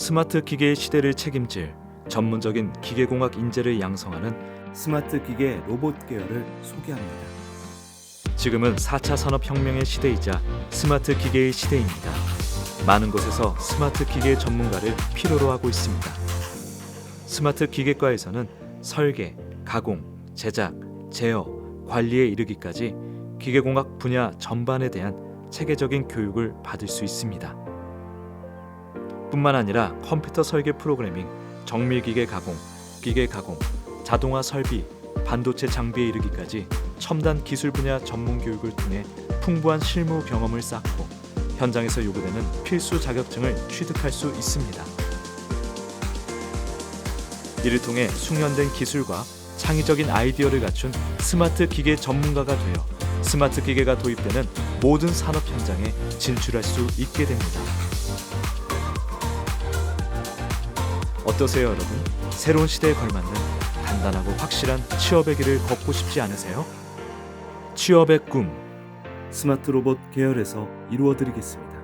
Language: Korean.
스마트 기계의 시대를 책임질 전문적인 기계공학 인재를 양성하는 스마트 기계 로봇 계열을 소개합니다. 지금은 4차 산업혁명의 시대이자 스마트 기계의 시대입니다. 많은 곳에서 스마트 기계 전문가를 필요로 하고 있습니다. 스마트 기계과에서는 설계, 가공, 제작, 제어, 관리에 이르기까지 기계공학 분야 전반에 대한 체계적인 교육을 받을 수 있습니다. 뿐만 아니라 컴퓨터 설계 프로그래밍, 정밀기계 가공, 기계 가공, 자동화 설비, 반도체 장비에 이르기까지 첨단 기술 분야 전문 교육을 통해 풍부한 실무 경험을 쌓고 현장에서 요구되는 필수 자격증을 취득할 수 있습니다. 이를 통해 숙련된 기술과 창의적인 아이디어를 갖춘 스마트 기계 전문가가 되어 스마트 기계가 도입되는 모든 산업 현장에 진출할 수 있게 됩니다. 어떠세요, 여러분? 새로운 시대에 걸맞는 단단하고 확실한 취업의 길을 걷고 싶지 않으세요? 취업의 꿈 스마트 로봇 계열에서 이루어 드리겠습니다.